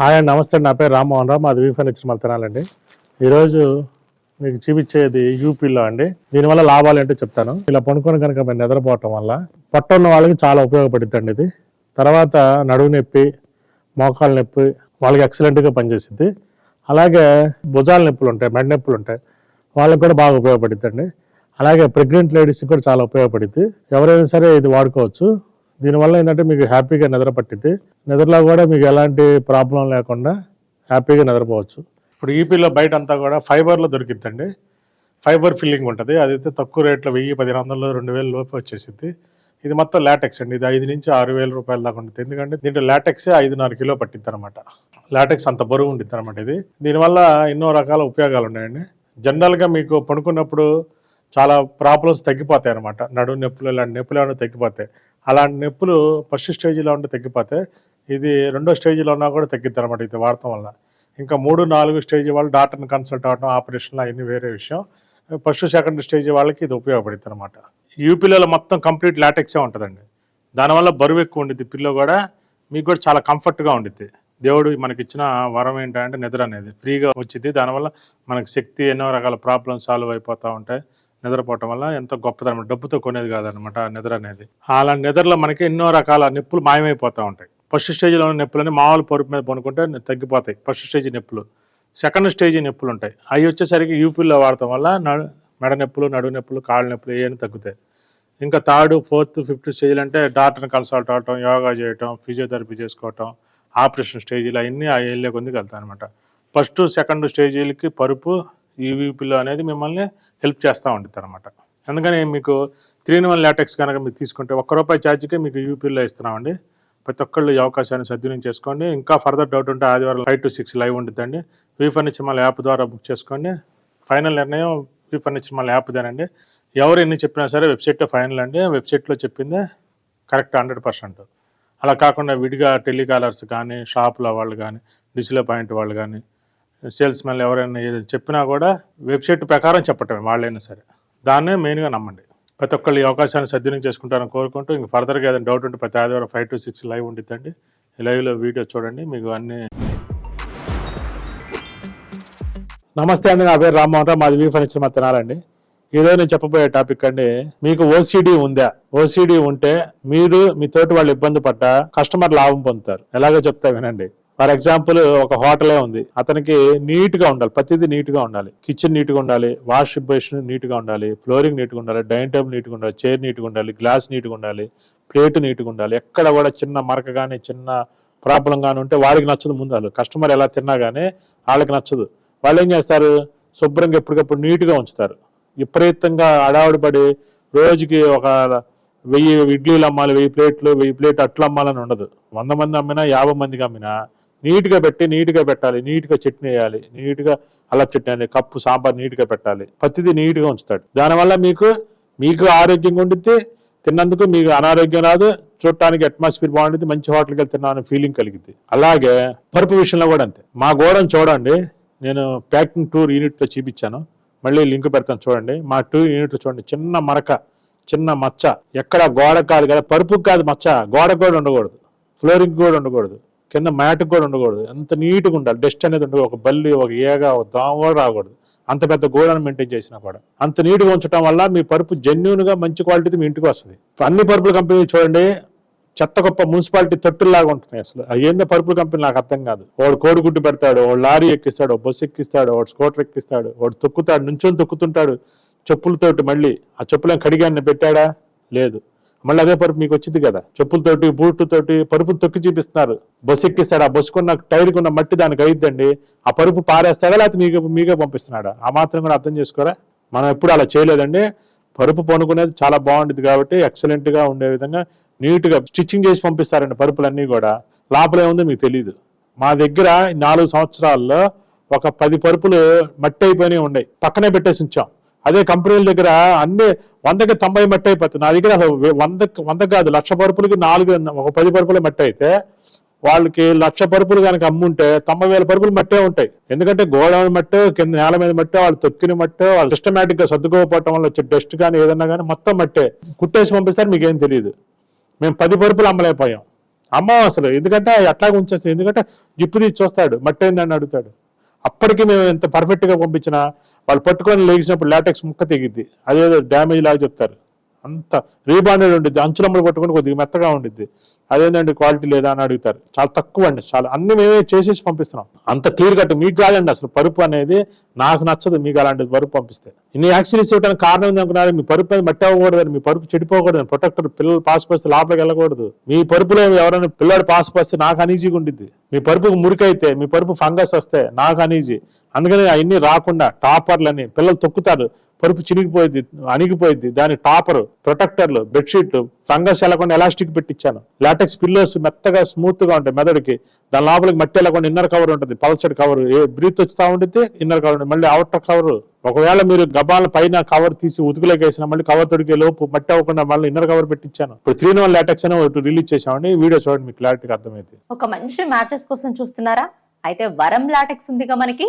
Hi అండి నమస్తే నా పేరు రామ్మోహన్ రావు. మాది వీ ఇచ్చిన మల్తనాలండి ఈరోజు మీకు చూపించేది యూపీలో అండి. దీనివల్ల లాభాలు ఏంటో చెప్తాను. ఇలా పనుకొని కనుక మేము నిద్రపోవటం వల్ల పొట్ట ఉన్న వాళ్ళకి చాలా ఉపయోగపడుతుంది ఇది. తర్వాత నడువు నొప్పి మోకాలు నొప్పి వాళ్ళకి ఎక్సలెంట్గా పనిచేసింది అలాగే భుజాల నొప్పులు ఉంటాయి మెడ నొప్పులు ఉంటాయి. వాళ్ళకి కూడా బాగా ఉపయోగపడుతుందండి. అలాగే ప్రెగ్నెంట్ లేడీస్కి కూడా చాలా ఉపయోగపడుద్ది. ఎవరైనా సరే ఇది వాడుకోవచ్చు. దీనివల్ల ఏంటంటే మీకు హ్యాపీగా నిద్ర పట్టిద్ది. నిద్రలో కూడా మీకు ఎలాంటి ప్రాబ్లం లేకుండా హ్యాపీగా నిద్రపోవచ్చు. ఇప్పుడు ఈపీలో బయట అంతా కూడా ఫైబర్లో దొరికిద్దండి. ఫైబర్ ఫిల్లింగ్ ఉంటుంది. అదైతే తక్కువ రేట్లో వెయ్యి పదిహేను వందలు రెండు వేలు లోపు వచ్చేసింది ఇది మొత్తం లాటెక్స్ అండి. ఇది ఐదు నుంచి ఆరు వేల రూపాయల దాకా ఉంటుంది ఎందుకంటే దీంట్లో లాటెక్సే ఐదున్నర కిలో పట్టిద్ది అనమాట లాటెక్స్ అంత బరువు ఉంటుంది అనమాట ఇది. దీనివల్ల ఎన్నో రకాల ఉపయోగాలు ఉన్నాయండి. జనరల్గా మీకు పడుకున్నప్పుడు చాలా ప్రాబ్లమ్స్ తగ్గిపోతాయి అనమాట నడు నొప్పులు ఇలాంటి నొప్పులు ఏమైనా తగ్గిపోతాయి అలాంటి నొప్పులు ఫస్ట్ స్టేజ్లో ఉంటే తగ్గిపోతే ఇది రెండో స్టేజ్లో ఉన్నా కూడా తగ్గిద్ది అనమాట ఇది వాడటం వల్ల ఇంకా మూడు నాలుగు స్టేజ్ వాళ్ళు డాక్టర్ని కన్సల్ట్ అవ్వడం ఆపరేషన్లు అవన్నీ వేరే విషయం. ఫస్ట్ సెకండ్ స్టేజ్ వాళ్ళకి ఇది ఉపయోగపడుతుంది అనమాట యూపీలో మొత్తం కంప్లీట్ లాటెక్సే ఉంటుందండి. దానివల్ల బరువు ఎక్కువ ఉండిద్ది. పిల్లో కూడా మీకు కూడా చాలా కంఫర్ట్గా ఉండిద్ది. దేవుడు మనకి ఇచ్చిన వరం ఏంటంటే నిద్ర అనేది ఫ్రీగా వచ్చింది దానివల్ల మనకి శక్తి ఎన్నో రకాల ప్రాబ్లమ్స్ సాల్వ్ అయిపోతూ ఉంటాయి. నిద్రపోవటం వల్ల ఎంతో గొప్పదనమాట డబ్బుతో కొనేది కాదనమాట నిద్ర అనేది. అలా నిద్రలో మనకి ఎన్నో రకాల నొప్పులు మాయమైపోతూ ఉంటాయి. ఫస్ట్ స్టేజ్లో ఉన్న నొప్పులని మామూలు పరుపు మీద పనుకుంటే తగ్గిపోతాయి. ఫస్ట్ స్టేజ్ నొప్పులు. సెకండ్ స్టేజ్ నొప్పులు ఉంటాయి. అవి వచ్చేసరికి యూపీలో వాడటం వల్ల మెడ నొప్పులు నడు నొప్పులు కాళ్ళ నొప్పులు ఏమైనా తగ్గుతాయి. ఇంకా థర్డ్ ఫోర్త్ ఫిఫ్త్ స్టేజ్లు అంటే డాక్టర్ని కన్సల్ట్ అవటం యోగా చేయటం ఫిజియోథెరపీ చేసుకోవటం ఆపరేషన్ స్టేజీలు అవన్నీ ఆ ఏళ్ళే కొందికి వెళ్తాయి అనమాట ఫస్ట్ సెకండ్ స్టేజీలకి పరుపు ఈవీపీలో అనేది మిమ్మల్ని హెల్ప్ చేస్తూ ఉంటుంది అనమాట అందుకని మీకు త్రీ ఇన్ వన్ లాటెక్స్ కనుక మీరు తీసుకుంటే ఒక్క రూపాయి ఛార్జ్కే మీకు యూపీలో ఇస్తున్నామండి. ప్రతి ఒక్కళ్ళు ఈ అవకాశాన్ని సద్వినియోగం చేసుకోండి. ఇంకా ఫర్దర్ డౌట్ ఉంటే ఆదివారం ఫైవ్ టు సిక్స్ లైవ్ ఉంటుందండి వీ ఫర్నిచర్ మళ్ళీ యాప్ ద్వారా బుక్ చేసుకోండి. ఫైనల్ నిర్ణయం వీ ఫర్నిచర్ మళ్ళీ యాప్దేనండి ఎవరు ఎన్ని చెప్పినా సరే వెబ్సైట్లో ఫైనల్ అండి. వెబ్సైట్లో చెప్పిందే కరెక్ట్ హండ్రెడ్ పర్సెంట్ అలా కాకుండా విడిగా టెలికాలర్స్ కానీ షాపుల వాళ్ళు కానీ డిస్ప్లే పాయింట్ వాళ్ళు కానీ సేల్స్ మెన్ ఎవరైనా ఏది చెప్పినా కూడా వెబ్సైట్ ప్రకారం చెప్పటమే వాళ్ళైనా సరే. దాన్నే మెయిన్గా నమ్మండి. ప్రతి ఒక్కళ్ళు ఈ అవకాశాన్ని సద్వినియోగం చేసుకుంటారని కోరుకుంటూ ఇంక ఫర్దర్గా ఏదైనా డౌట్ ఉంటే ప్రతి ఆదివారం ఫైవ్ టు సిక్స్ లైవ్ ఉంటుందండి లైవ్లో వీడియో చూడండి మీకు అన్ని నమస్తే అండి నా పేరు రామ్మోహన్ రావు మాది వీ ఫర్నిచర్ మా తినాలండి. ఈరోజు నేను చెప్పబోయే టాపిక్ అండి మీకు ఓసీడీ ఉందా? ఓసీడీ ఉంటే మీరు మీ తోటి వాళ్ళు ఇబ్బంది పడ్డా కస్టమర్ లాభం పొందుతారు. ఎలాగో చెప్తా వినండి. ఫర్ ఎగ్జాంపుల్ ఒక హోటలే ఉంది. అతనికి నీట్గా ఉండాలి. ప్రతిదీ నీట్గా ఉండాలి. కిచెన్ నీట్గా ఉండాలి. వాష్ బేసిన్ నీట్గా ఉండాలి. ఫ్లోరింగ్ నీట్గా ఉండాలి. డైనింగ్ టేబుల్ నీట్గా ఉండాలి. చైర్ నీట్గా ఉండాలి. గ్లాస్ నీట్గా ఉండాలి. ప్లేట్ నీట్గా ఉండాలి. ఎక్కడ కూడా చిన్న మరక కానీ చిన్న ప్రాబ్లం కానీ ఉంటే వాడికి నచ్చదు ముందు వాళ్ళు కస్టమర్ ఎలా తిన్నా కానీ వాళ్ళకి నచ్చదు. వాళ్ళు ఏం చేస్తారు? శుభ్రంగా ఎప్పటికప్పుడు నీట్గా ఉంచుతారు. విపరీతంగా అడావుడిపడి రోజుకి ఒక వెయ్యి ఇడ్లీలు అమ్మాలి వెయ్యి ప్లేట్లు వెయ్యి ప్లేట్ అట్లు అమ్మాలని ఉండదు. వంద మంది అమ్మినా యాభై మందికి అమ్మినా నీట్గా పెట్టి నీట్గా పెట్టాలి. నీట్గా చట్నీ వేయాలి. నీట్గా అల్ల చట్నీ అని కప్పు సాంబార్ నీట్గా పెట్టాలి. ప్రతిదీ నీట్గా ఉంచుతాడు. దానివల్ల మీకు మీకు ఆరోగ్యంగా ఉండితే తిన్నందుకు మీకు అనారోగ్యం రాదు. చూడటానికి అట్మాస్ఫియర్ బాగుంటుంది మంచి హోటల్కి వెళ్తున్నా అనే ఫీలింగ్ కలిగింది అలాగే పరుపు విషయంలో కూడా అంతే. మా గోడను చూడండి. నేను ప్యాకింగ్ టూర్ యూనిట్తో చూపించాను. మళ్ళీ లింక్ పెడతాను చూడండి. మా టూ యూనిట్ చూడండి. చిన్న మరక చిన్న మచ్చ. ఎక్కడ గోడ కాదు కదా. పరుపుకి కాదు మచ్చ. గోడ కూడా ఉండకూడదు. ఫ్లోరింగ్ కూడా ఉండకూడదు. కింద మ్యాట్కి కూడా ఉండకూడదు. ఎంత నీట్గా ఉండాలి. డస్ట్ అనేది ఉండకూడదు. ఒక బల్లి ఒక ఏగ ఒక దోమ కూడా రాకూడదు. అంత పెద్ద గోడను మెయింటైన్ చేసినా కూడా. అంత నీట్గా ఉంచడం వల్ల మీ పరుపు జెన్యున్గా మంచి క్వాలిటీ మీ ఇంటికి వస్తుంది. అన్ని పరుపుల కంపెనీ చూడండి. చెత్త గొప్ప మున్సిపాలిటీ తొట్టులాగా ఉంటున్నాయి అసలు. ఏందో పరుపుల కంపెనీ నాకు అర్థం కాదు. వాడు కోడిగుడ్డు పెడతాడు వాడు లారీ ఎక్కిస్తాడు బస్సు ఎక్కిస్తాడు వాడు స్కూటర్ ఎక్కిస్తాడు వాడు తొక్కుతాడు నుంచొని తొక్కుతుంటాడు. చెప్పులతోటి మళ్ళీ. ఆ చెప్పులను కడిగాన్ని పెట్టాడా? లేదు. మళ్ళీ అదే పరుపు మీకు వచ్చింది కదా. చెప్పులతోటి బూట్లతోటి పరుపు తొక్కి చూపిస్తున్నారు. బస్సు ఎక్కిస్తాడు? ఆ బస్సుకున్న టైర్కి ఉన్న మట్టి దానికి అయిద్దండి. ఆ పరుపు పారేస్తాడా? లేకపోతే మీకు మీకే పంపిస్తున్నాడా? ఆ మాత్రం కూడా అర్థం చేసుకోరా? మనం ఎప్పుడు అలా చేయలేదండి. పరుపు పనుకునేది చాలా బాగుంటుంది కాబట్టి ఎక్సలెంట్గా ఉండే విధంగా నీట్గా స్టిచ్చింగ్ చేసి పంపిస్తారండి పరుపులన్నీ కూడా. లోపల ఏముందో మీకు తెలియదు మా దగ్గర నాలుగు సంవత్సరాల్లో ఒక పది పరుపులు మట్టి అయిపోయినాయి ఉన్నాయి. పక్కనే పెట్టేసి ఉంచాం. అదే కంపెనీల దగ్గర అన్ని వందకి తొంభై మట్టి అయిపోతుంది. నా దగ్గర వంద వంద కాదు లక్ష పరుపులకి నాలుగు ఒక పది పరుపులు మట్టి అయితే వాళ్ళకి లక్ష పరుపులు కనుక అమ్ముంటే తొంభై వేల పరుపులు మట్టే ఉంటాయి. ఎందుకంటే గోడౌన్ మట్టే కింద నేల మీద మట్టే వాళ్ళు తొక్కిన మట్టే వాళ్ళు సిస్టమేటిక్గా సర్దుకోకపోవటం వల్ల వచ్చే డస్ట్ కానీ ఏదన్నా కానీ మొత్తం మట్టే. కుట్టేసి పంపిస్తారు మీకేం తెలియదు మేము పది పరుపులు అమ్మలేకపోయాం. అమ్మ అసలు. ఎందుకంటే అట్లాగే ఉంచేస్తాం ఎందుకంటే జిప్పు తీసి చూస్తాడు మట్టి అడుగుతాడు. అప్పటికి మేము ఎంత పర్ఫెక్ట్గా పంపించినా వాళ్ళు పట్టుకొని లేచినప్పుడు లాటెక్స్ ముక్క తెగిద్ది. అదేదో డ్యామేజ్ లాగా చెప్తారు. అంత రీబాండెడ్ ఉండిద్ది. అంచులమ్మలు పట్టుకుని కొద్దిగా మెత్తగా ఉండిద్ది. అదేంటండి క్వాలిటీ లేదా అని అడుగుతారు. చాలా తక్కువ అండి చాలా. అన్ని మేమే చేసేసి పంపిస్తున్నాం. అంత క్లియర్ కట్ మీకు కాదండి అసలు పరుపు అనేది. నాకు నచ్చదు మీకు అలాంటి పరుపు పంపిస్తే. ఇన్ని యాక్సిడెంట్స్ ఇవ్వడానికి కారణం ఏంది అనుకున్నారు? మీ పరుపు అనేది మట్టి అవ్వకూడదు మీ పరుపు చెడిపోకూడదు. ప్రొటెక్టర్ పిల్లలు పాస్ పరిస్తే లోపలికి వెళ్ళకూడదు. మీ పరుపులో ఎవరైనా పిల్లాడు పాస్ పరిస్తే నాకు అనీజీగా ఉండిద్ది. మీ పరుపుకు మురికైతే మీ పరుపు ఫంగస్ వస్తే నాకు అనీజీ అందుకని అవన్నీ రాకుండా టాపర్లని పిల్లలు తొక్కుతారు. పరుపు చినిగిపోయింది అణిగిపోయింది. దాని టాపర్ ప్రొటెక్టర్లు బెడ్షీట్లు ఫంగస్ వెళ్ళకుండా ఎలాస్టిక్ పెట్టించాను లాటెక్స్ పిల్లోస్ మెత్తగా స్మూత్గా ఉంటాయి మెదడుకి. దాని లోపలికి మట్టి వెళ్ళకుండా ఇన్నర్ కవర్ ఉంటుంది పల్సెడ్ కవర్. ఏ బ్రీత్ వచ్చుతా ఉండితే ఇన్నర్ కవర్ ఉంటుంది. మళ్ళీ అవుటర్ కవర్. ఒకవేళ మీరు గబాల పైన కవర్ తీసి ఉతుకులోకి వేసిన మళ్ళీ కవర్ తొడికే లోపు మట్టి అవ్వకుండా మళ్ళీ ఇన్నర్ కవర్ పెట్టించాను ఇప్పుడు త్రీ వన్ లాటెక్స్ అని ఒకటి రిలీజ్ చేసామండి వీడియో చూడండి మీకు క్లారిటీగా అర్థమైంది ఒక మంచి మ్యాట్రెస్ కోసం చూస్తున్నారా? అయితే వరం లాటెక్స్ ఉందిగా మనకి.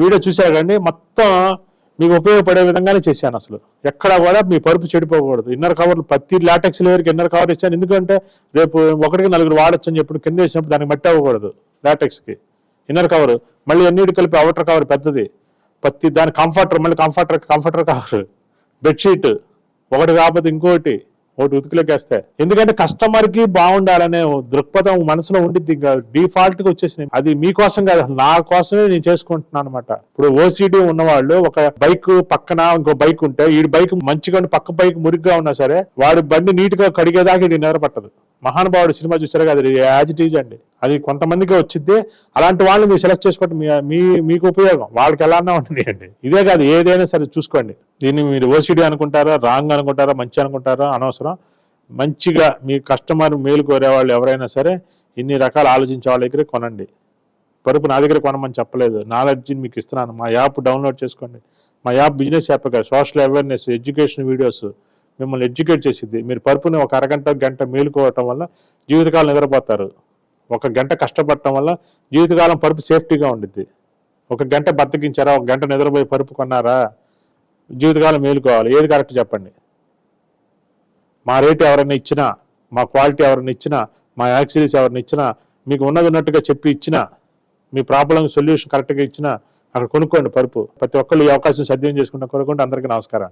వీడియో చూశాకండి మొత్తం మీకు ఉపయోగపడే విధంగానే చేశాను అసలు. ఎక్కడ కూడా మీ పరుపు చెడిపోకూడదు. ఇన్నర్ కవర్లు ప్రతి లాటెక్స్ లేయర్కి ఇన్నర్ కవర్ ఇచ్చాను. ఎందుకంటే రేపు ఒకటికి నలుగురు వాడచ్చు అని చెప్పి కింద వేసినప్పుడు దానికి మట్టి అవ్వకూడదు లాటెక్స్కి ఇన్నర్ కవర్ మళ్ళీ అన్నిటి కలిపి అవుటర్ కవర్ పెద్దది. ప్రతి దాని కంఫర్టర్ మళ్ళీ కంఫర్టర్ కంఫర్టర్ కవర్ బెడ్షీట్ ఒకటి కాకపోతే ఇంకోటి. ఒకటి ఉతికిలేకేస్తే ఎందుకంటే కస్టమర్కి బాగుండాలనే దృక్పథం మనసులో ఉండిద్ది. ఇంకా డిఫాల్ట్గా వచ్చేసింది అది మీకోసం కాదు నా కోసమే నేను చేసుకుంటున్నాను అనమాట ఇప్పుడు ఓసిడి ఉన్నవాళ్ళు ఒక బైక్ పక్కన ఇంకో బైక్ ఉంటే ఈ బైక్ మంచిగా పక్క బైక్ మురిగ్గా ఉన్నా సరే వాడు బండి నీట్గా కడిగేదాకా ఇది నిద్ర పట్టదు మహానుభావుడు సినిమా చూసారు కదా అది యాజ్ ఇట్ ఈజ్ అండి. అది కొంతమందికి వచ్చింది అలాంటి వాళ్ళని మీరు సెలెక్ట్ చేసుకోవడం మీ మీ మీకు ఉపయోగం. వాళ్ళకి ఎలా అన్నా ఇదే కాదు ఏదైనా సరే చూసుకోండి. దీన్ని మీరు ఓసీడీ అనుకుంటారా రాంగ్ అనుకుంటారా మంచి అనుకుంటారా అనవసరం. మంచిగా మీ కస్టమర్ మేలు కోరే వాళ్ళు ఎవరైనా సరే ఇన్ని రకాలు ఆలోచించే వాళ్ళ దగ్గరే కొనండి. పరుపు నా దగ్గర కొనమని చెప్పలేదు. నాలెడ్జిని మీకు ఇస్తున్నాను. మా యాప్ డౌన్లోడ్ చేసుకోండి. మా యాప్ బిజినెస్ యాప్ కాదు సోషల్ అవేర్నెస్ ఎడ్యుకేషన్ వీడియోస్ మిమ్మల్ని ఎడ్యుకేట్ చేసిద్ది మీరు పరుపుని ఒక అరగంట గంట మేలుకోవటం వల్ల జీవితకాలం నిద్రపోతారు. ఒక గంట కష్టపడటం వల్ల జీవితకాలం పరుపు సేఫ్టీగా ఉండిద్ది. ఒక గంట బతికించారా ఒక గంట నిద్రపోయి పరుపు కొన్నారా? జీవితకాలం మేలుకోవాలి. ఏది కరెక్ట్ చెప్పండి. మా రేటు ఎవరైనా ఇచ్చినా మా క్వాలిటీ ఎవరైనా ఇచ్చినా మా యాక్సిరీస్ ఎవరిని ఇచ్చినా మీకు ఉన్నది ఉన్నట్టుగా చెప్పి ఇచ్చినా మీ ప్రాబ్లం సొల్యూషన్ కరెక్ట్గా ఇచ్చినా అక్కడ కొనుక్కోండి పరుపు. ప్రతి ఒక్కళ్ళు ఈ అవకాశం సద్వినియోగం చేసుకుంటే కొనుక్కుంటే అందరికీ నమస్కారం